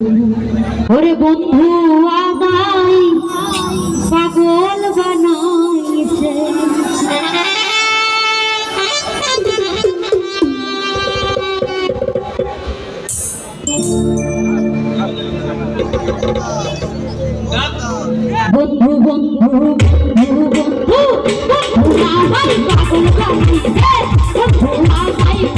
ওরে বন্ধু, আমায় পাগল বানাইছে। বন্ধু বন্ধু বন্ধু বন্ধু বন্ধু, আমায় পাগল বানাইছে। বন্ধু, আমায়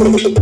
Продолжение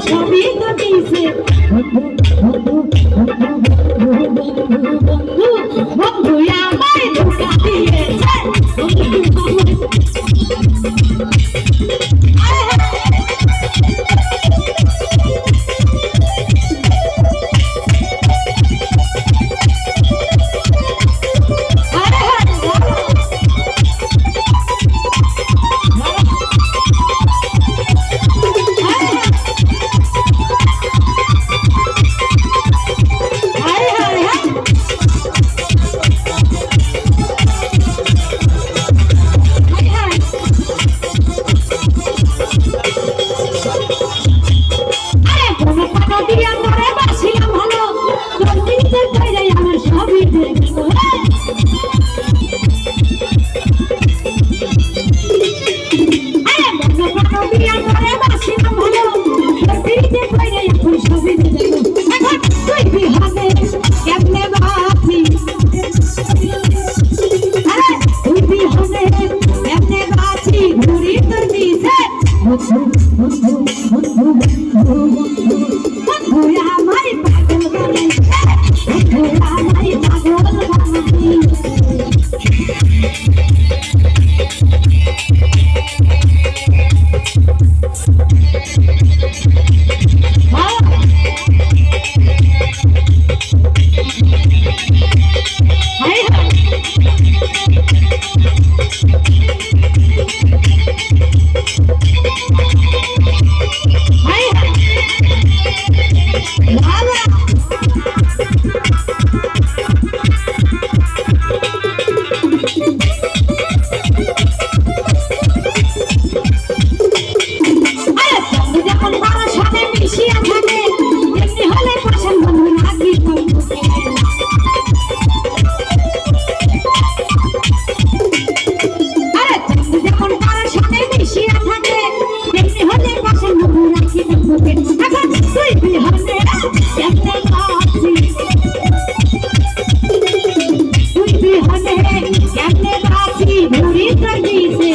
সবই তো দিছে কাছে ঘুরে কাটিয়েছে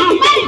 আমার